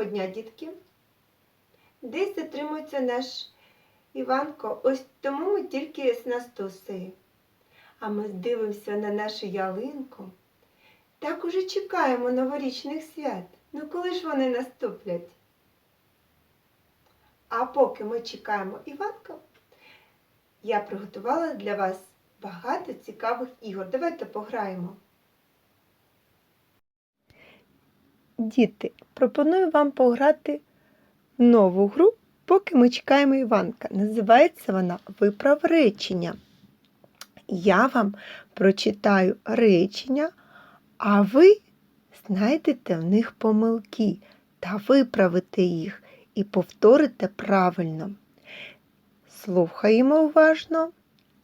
Доброго дня, дітки! Десь затримується наш Іванко, ось тому ми тільки з Настусею. А ми дивимося на нашу ялинку. Так уже чекаємо новорічних свят. Ну коли ж вони наступлять? А поки ми чекаємо Іванка, я приготувала для вас багато цікавих ігор. Давайте пограємо. Діти, пропоную вам пограти нову гру, поки ми чекаємо Іванка. Називається вона Виправ речення. Я вам прочитаю речення, а ви знайдете в них помилки та виправите їх і повторите правильно. Слухаємо уважно.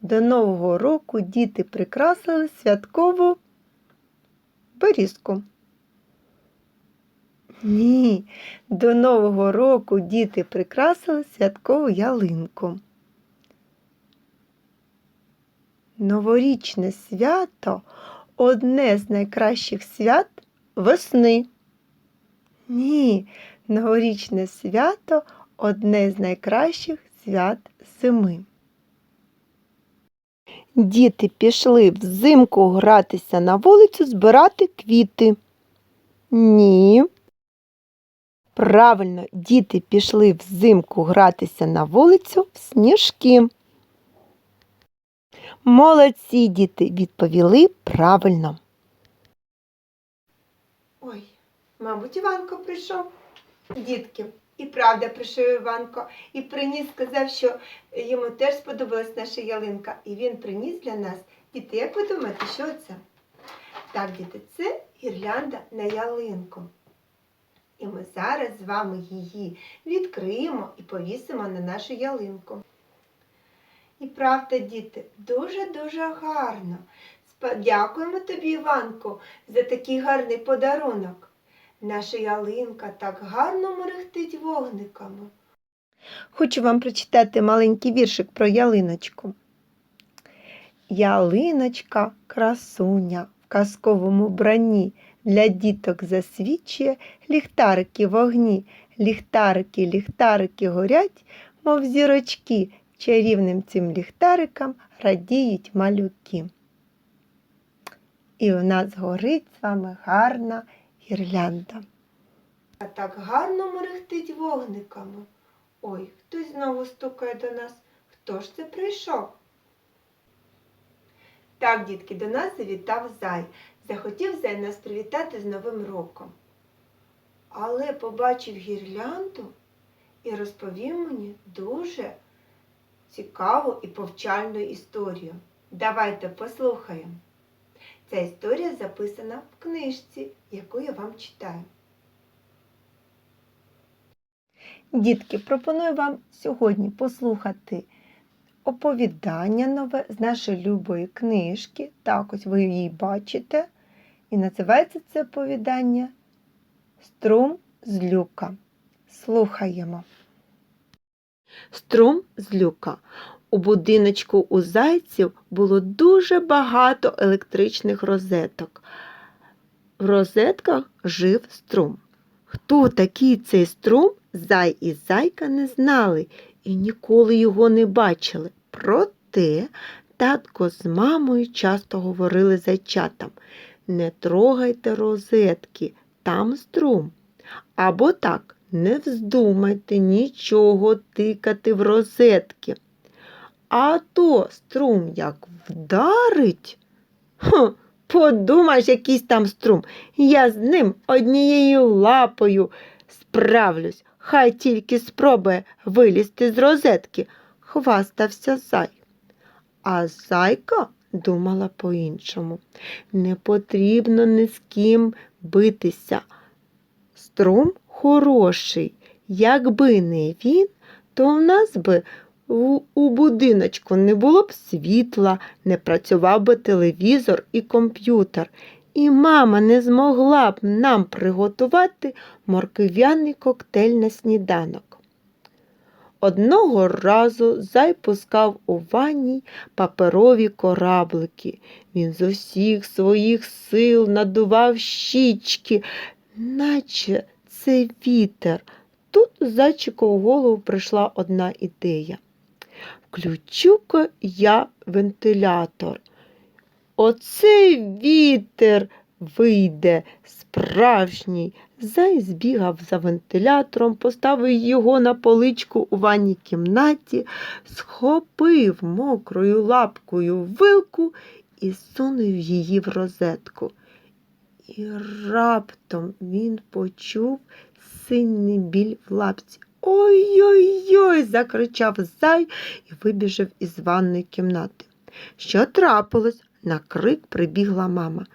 До Нового року діти прикрасили святкову берізку. Ні, до Нового року діти прикрасили святкову ялинку. Новорічне свято одне з найкращих свят весни. Ні, новорічне свято одне з найкращих свят зими. Діти пішли взимку гратися на вулицю збирати квіти. Ні. Правильно, діти пішли взимку гратися на вулицю в сніжки. Молодці діти відповіли правильно. Ой, мабуть, Іванко прийшов. Дітки, і правда прийшов Іванко і приніс, сказав, що йому теж сподобалась наша ялинка. І він приніс для нас. Діти, як ви думаєте, що це? Так, діти, це гірлянда на ялинку. І ми зараз з вами її відкриємо і повісимо на нашу ялинку. І правда, діти, дуже-дуже гарно. Дякуємо тобі, Іванку, за такий гарний подарунок. Наша ялинка так гарно мерехтить вогниками. Хочу вам прочитати маленький віршик про ялиночку. Ялиночка красуня в казковому бранні для діток засвічує ліхтарики вогні. Ліхтарики, ліхтарики горять, мов зірочки. Чарівним цим ліхтарикам радіють малюки. І в нас горить з вами гарна гірлянда. А так гарно мерехтить вогниками. Ой, хтось знову стукає до нас. Хто ж це прийшов? Так, дітки, до нас завітав зай. Захотів зай нас привітати з Новим роком. Але побачив гірлянду і розповів мені дуже цікаву і повчальну історію. Давайте послухаємо. Ця історія записана в книжці, яку я вам читаю. Дітки, пропоную вам сьогодні послухати оповідання нове з нашої любої книжки. Так, ось ви її бачите. І називається це оповідання Струм з люка. Слухаємо. Струм з люка. У будиночку у зайців було дуже багато електричних розеток. В розетках жив струм. Хто такий цей струм, зай і зайка не знали і ніколи його не бачили. Проте татко з мамою часто говорили зайчатам не трогайте розетки, там струм. Або так, не вздумайте нічого тикати в розетки. А то струм як вдарить. Хм, подумаєш, якийсь там струм. Я з ним однією лапою справлюсь. Хай тільки спробує вилізти з розетки, хвастався зай. А зайка думала по-іншому. Не потрібно ні з ким битися. Струм хороший. Якби не він, то в нас би у, будиночку не було б світла, не працював би телевізор і комп'ютер, і мама не змогла б нам приготувати морквяний коктейль на сніданок. Одного разу зай пускав у ванні паперові кораблики. Він з усіх своїх сил надував щічки, наче це вітер. Тут зайчику в голову прийшла одна ідея. Включу-ка я вентилятор. Оцей вітер вийде справжній. Зай збігав за вентилятором, поставив його на поличку у ванній кімнаті, схопив мокрою лапкою вилку і сунув її в розетку. І раптом він почув сильний біль в лапці. Ой-ой-ой, закричав зай і вибіжав із ванної кімнати. Що трапилось? На крик прибігла мама.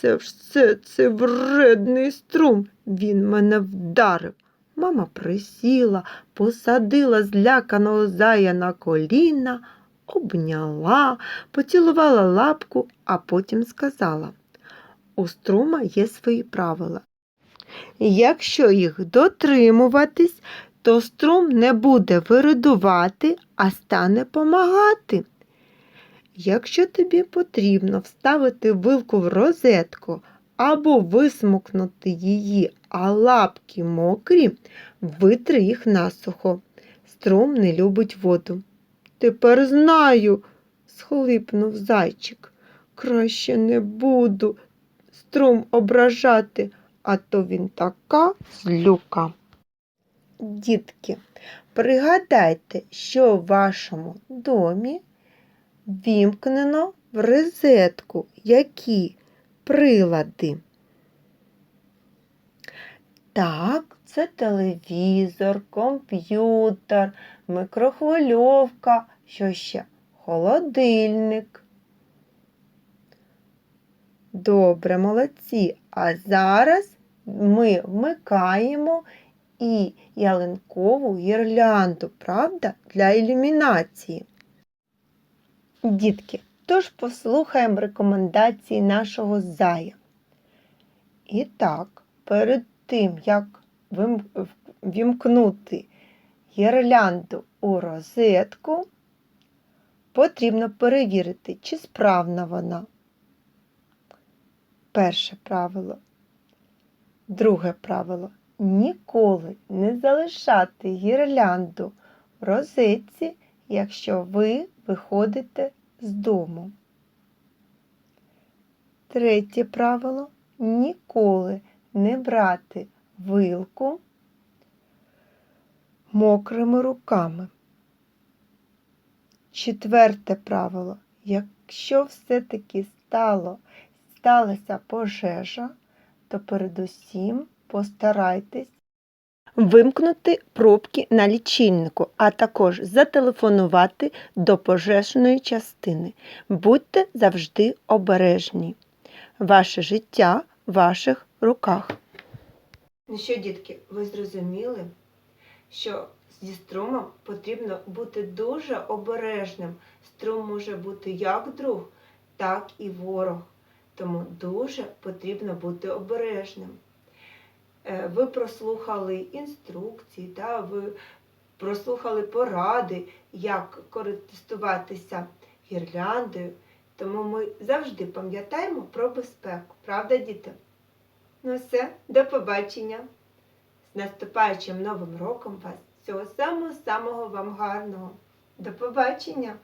Це все це вредний струм. Він мене вдарив. Мама присіла, посадила зляканого зая на коліна, обняла, поцілувала лапку, а потім сказала: у струма є свої правила. Якщо їх дотримуватись, то струм не буде виридувати, а стане помагати. Якщо тобі потрібно вставити вилку в розетку або висмокнути її, а лапки мокрі, витри їх насухо. Струм не любить воду. Тепер знаю, схлипнув зайчик. Краще не буду струм ображати, а то він така злюка. Дітки, пригадайте, що в вашому домі вімкнено в розетку які прилади. Так, це телевізор, комп'ютер, микрохвильовка, що ще? Холодильник. Добре, молодці. А зараз ми вмикаємо і ялинкову гірлянду, правда, для ілюмінації. Дітки, тож послухаємо рекомендації нашого зая. І так, перед тим, як вімкнути гірлянду у розетку, потрібно перевірити, чи справна вона. Перше правило. Друге правило. Ніколи не залишати гірлянду в розетці, якщо ви виходите з дому. Третє правило. Ніколи не брати вилку мокрими руками. Четверте правило. Якщо все-таки стало, сталася пожежа, то передусім постарайтесь вимкнути пробки на лічильнику, а також зателефонувати до пожежної частини. Будьте завжди обережні. Ваше життя в ваших руках. Ну що, дітки, ви зрозуміли, що зі струмом потрібно бути дуже обережним. Струм може бути як друг, так і ворог. Тому дуже потрібно бути обережним. Е, Ви прослухали інструкції, та, ви прослухали поради, як користуватися гірляндою. Тому ми завжди пам'ятаємо про безпеку. Правда, діти? Ну все, до побачення. З наступаючим новим роком вас. Всього самого-самого вам гарного. До побачення!